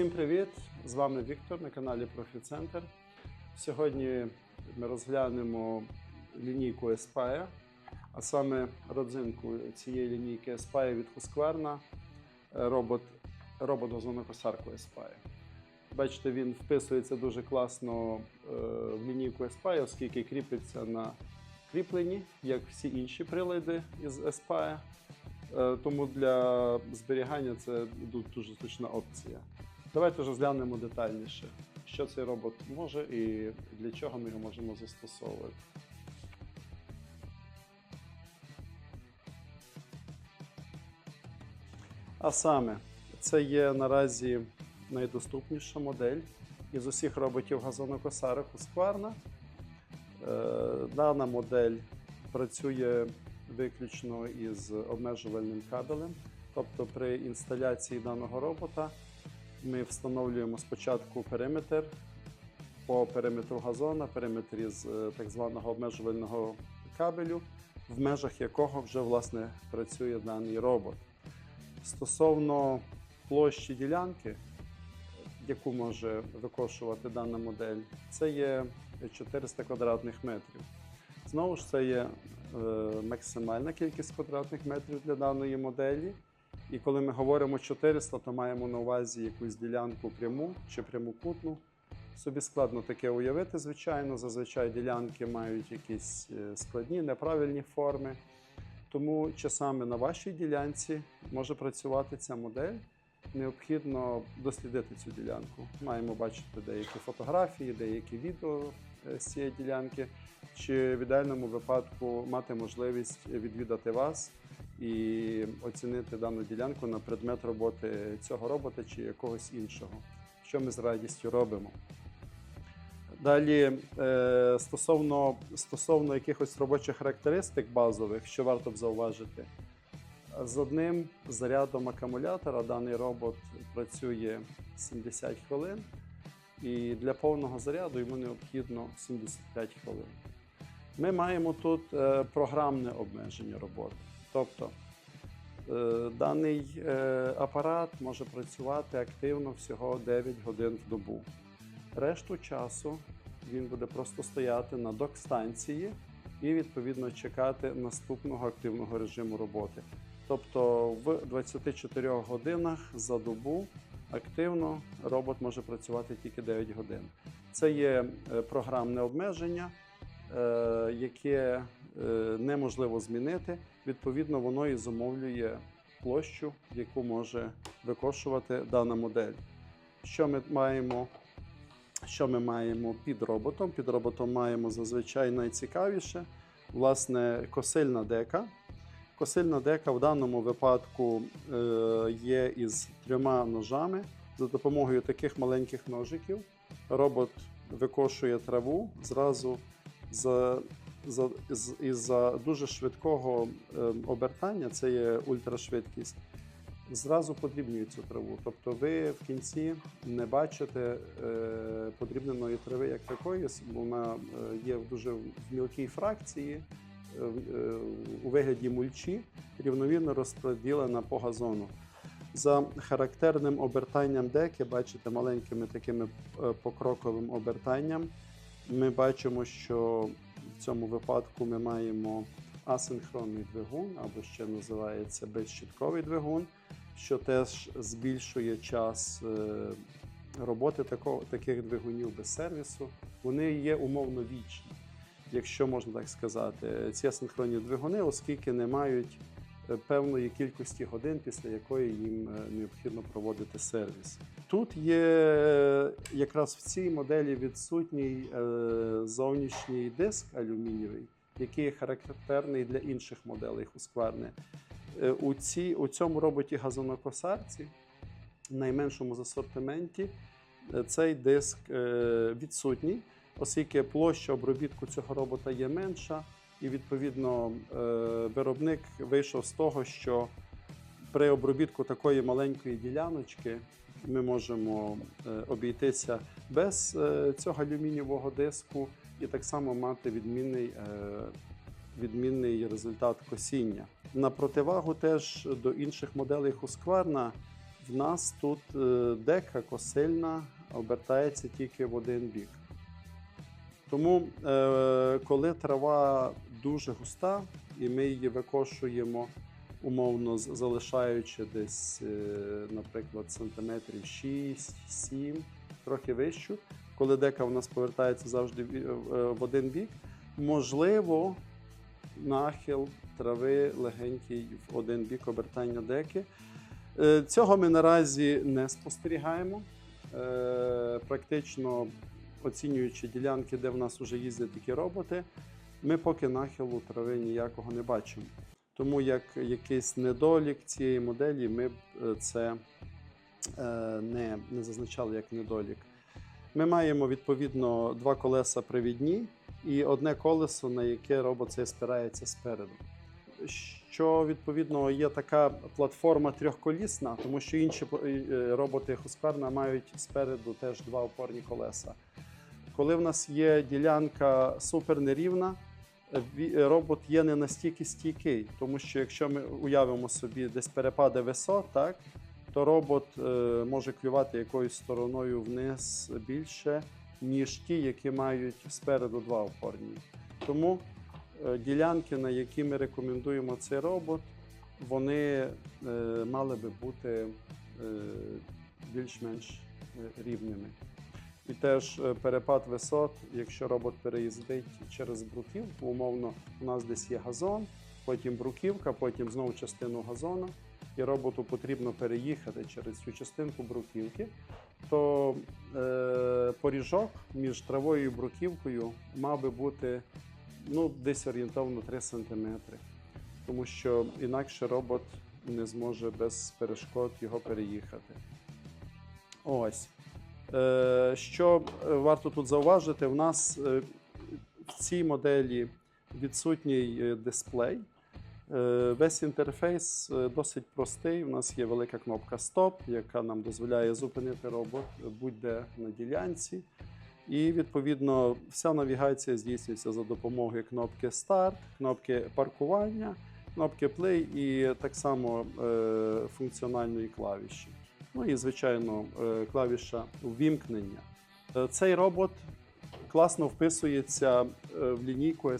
Всім привіт! З вами Віктор на каналі Профіцентр. Сьогодні ми розглянемо лінійку Aspire, а саме родзинку цієї лінійки Aspire від Husqvarna, е, робот, робот газонокосарку Aspire. Бачите, він вписується дуже класно е, в лінійку Aspire, оскільки кріпиться на кріпленні, як всі інші прилади із Aspire. Е, Тому для зберігання це дуже зручна опція. Давайте розглянемо детальніше, що цей робот може і для чого ми його можемо застосовувати. А саме, це є наразі найдоступніша модель із усіх роботів газонокосарок Husqvarna. Е, Дана модель працює виключно із обмежувальним кабелем. Тобто при інсталяції даного робота ми встановлюємо спочатку периметр по периметру газона, периметр із е, так званого обмежувального кабелю, в межах якого вже власне працює даний робот. Стосовно площі ділянки, яку може викошувати дана модель, це є 400 квадратних метрів. Знову ж це є е, максимальна кількість квадратних метрів для даної моделі. І коли ми говоримо 400, то маємо на увазі якусь ділянку пряму чи прямокутну. Собі складно таке уявити, звичайно. Зазвичай ділянки мають якісь е, складні, неправильні форми. Тому часами на вашій ділянці може працювати ця модель. Необхідно дослідити цю ділянку. Маємо бачити деякі фотографії, деякі відео е, з цієї ділянки, чи в ідеальному випадку мати можливість відвідати вас і оцінити дану ділянку на предмет роботи цього робота чи якогось іншого, що ми з радістю робимо. Далі, е, стосовно, стосовно якихось робочих характеристик базових, що варто б зауважити, з одним зарядом акумулятора даний робот працює 70 хвилин, і для повного заряду йому необхідно 75 хвилин. Ми маємо тут е, програмне обмеження роботи. Тобто е, даний е, апарат може працювати активно всього 9 годин в добу. Решту часу він буде просто стояти на док-станції і відповідно чекати наступного активного режиму роботи. Тобто в 24 годинах за добу активно робот може працювати тільки 9 годин. Це є е, програмне обмеження, яке неможливо змінити. Відповідно, воно і замовлює площу, яку може викошувати дана модель. Що ми маємо? Що ми маємо під роботом? Під роботом маємо зазвичай найцікавіше власне косильна дека. Косильна дека в даному випадку е, є із трьома ножами. За допомогою таких маленьких ножиків робот викошує траву зразу із-за дуже швидкого е, обертання, це є ультрашвидкість, зразу подрібнює цю траву. Тобто ви в кінці не бачите е, подрібненої трави як такої, вона е, є в дуже в мілкій фракції е, у вигляді мульчі, рівновірно розподілена по газону. За характерним обертанням деки, бачите, маленькими такими покроковим обертанням, ми бачимо, що в цьому випадку ми маємо асинхронний двигун, або ще називається безщітковий двигун, що теж збільшує час е, роботи такого, таких двигунів без сервісу. Вони є умовно вічні, якщо можна так сказати. Ці асинхронні двигуни, оскільки не мають е, певної кількості годин, після якої їм е, необхідно проводити сервіс. Тут є е, якраз в цій моделі відсутній е, зовнішній диск алюмінієвий, який є характерний для інших моделей Husqvarna. Е, У, цій, у цьому роботі газонокосарці, в найменшому з асортименті, е, цей диск е, відсутній, оскільки площа обробітку цього робота є менша, і відповідно е, виробник вийшов з того, що при обробітку такої маленької діляночки ми можемо е, обійтися без е, цього алюмінієвого диску і так само мати відмінний, відмінний результат косіння. На противагу теж до інших моделей Husqvarna в нас тут дека косильна обертається тільки в один бік. Тому, коли трава дуже густа, і ми її викошуємо, умовно залишаючи десь, е, наприклад, сантиметрів 6-7, трохи вищу, коли дека в нас повертається завжди в- е, один бік, можливо, нахил трави легенький в один бік обертання деки. Е, Цього ми наразі не спостерігаємо. Е, Практично оцінюючи ділянки, де в нас вже їздять такі роботи, ми поки нахилу трави ніякого не бачимо. Тому як якийсь недолік цієї моделі, ми б е, це е, не, не зазначали як недолік. Ми маємо відповідно два колеса привідні і одне колесо, на яке робот цей спирається спереду. Що відповідно є така платформа трьохколісна, тому що інші е, роботи Husqvarna мають спереду теж два опорні колеса. Коли в нас є ділянка супер нерівна, робот є не настільки стійкий, тому що якщо ми уявимо собі десь перепади висот, так, то робот е, може клювати якоюсь стороною вниз більше, ніж ті, які мають спереду два опорні. Тому е, ділянки, на які ми рекомендуємо цей робот, вони е, мали би бути е, більш-менш е, рівними. І теж е, перепад висот, якщо робот переїздить через бруківку, умовно, у нас десь є газон, потім бруківка, потім знову частину газона, і роботу потрібно переїхати через цю частинку бруківки, то е, поріжок між травою і бруківкою мав би бути ну, десь орієнтовно 3 см. Тому що інакше робот не зможе без перешкод його переїхати. Ось. Е, Що е, варто тут зауважити, в нас е, в цій моделі відсутній дисплей. Весь інтерфейс досить простий. У нас є велика кнопка Стоп, яка нам дозволяє зупинити робот будь-де на ділянці. І відповідно вся навігація здійснюється за допомогою кнопки Старт, кнопки паркування, кнопки Play і так само функціональної клавіші. Ну і, звичайно, е, клавіша ввімкнення. Е, Цей робот класно вписується е, в лінійку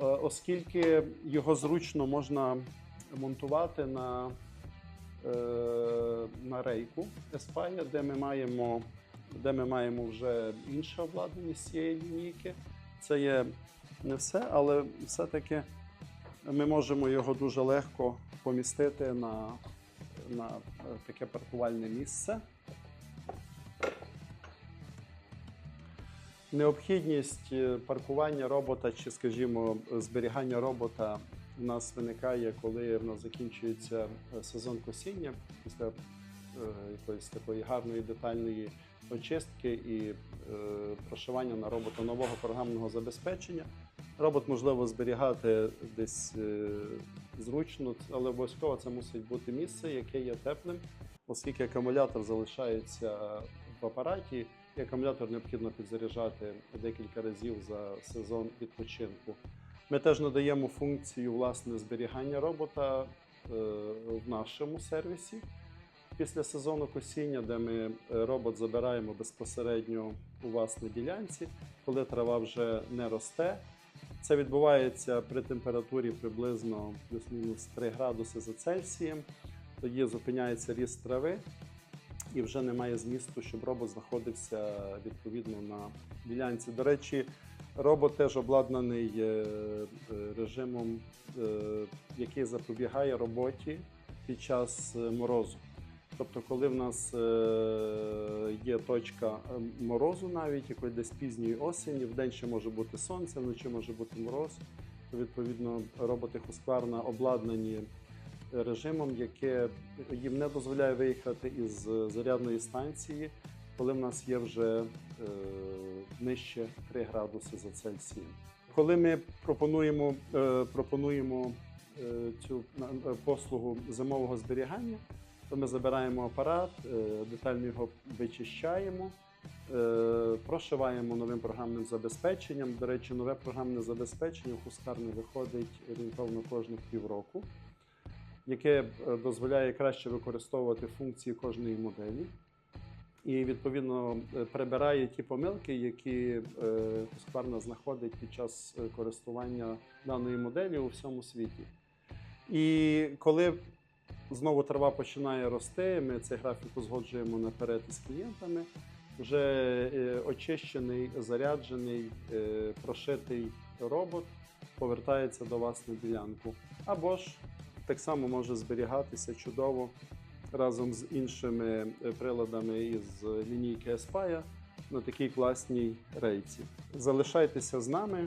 е, оскільки його зручно можна монтувати на, на рейку Aspire, де ми маємо, де ми маємо вже інше обладнання з цієї лінійки. Це є не все, але все-таки ми можемо його дуже легко помістити на на е, таке паркувальне місце. Необхідність е, паркування робота чи, скажімо, зберігання робота у нас виникає, коли в нас закінчується е, сезон косіння після якоїсь такої гарної детальної очистки і прошивання на робота нового програмного забезпечення. Робот можливо зберігати десь е, зручно, але обов'язково це мусить бути місце, яке є теплим, оскільки акумулятор залишається в апараті, і акумулятор необхідно підзаряджати декілька разів за сезон відпочинку. Ми теж надаємо функцію власне зберігання робота е, в нашому сервісі після сезону косіння, де ми е, робот забираємо безпосередньо у вас на ділянці, коли трава вже не росте. Це відбувається при температурі приблизно плюс-мінус 3 градуси за Цельсієм. Тоді зупиняється ріст трави, і вже немає змісту, щоб робот знаходився відповідно на ділянці. До речі, робот теж обладнаний е, е, режимом, е, який запобігає роботі під час морозу. Тобто, коли в нас е, є точка е, морозу, навіть якої десь пізньої осені, в ще може бути сонце, вночі може бути мороз, то відповідно роботи Husqvarna обладнані режимом, яке їм не дозволяє виїхати із зарядної станції, коли в нас є вже е, нижче 3 градуси за Цельсієм. Коли ми пропонуємо, пропонуємо цю послугу зимового зберігання, то ми забираємо апарат, е, детально його вичищаємо, е, прошиваємо новим програмним забезпеченням. До речі, нове програмне забезпечення у Husqvarna виходить орієнтовно кожних півроку. яке е, дозволяє краще використовувати функції кожної моделі. І відповідно прибирає ті помилки, які Husqvarna знаходить під час користування даною моделлю у всьому світі. І коли знову трава починає рости, ми цей графік узгоджуємо наперед із клієнтами. Вже е, очищений, заряджений, е, прошитий робот повертається до вас на ділянку. Або ж так само може зберігатися чудово разом з іншими е, приладами із лінійки Aspire на такій класній рейці. Залишайтеся з нами,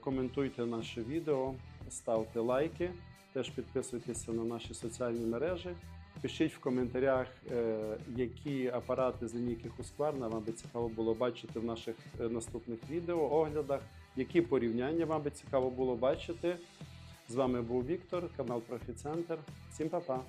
коментуйте наше відео, ставте лайки, теж підписуйтеся на наші соціальні мережі. Пишіть в коментарях, е, які апарати з лінійки Husqvarna вам би цікаво було бачити в наших е, наступних відео, оглядах, які порівняння вам би цікаво було бачити. З вами був Віктор, канал Профіцентр. Всім па-па!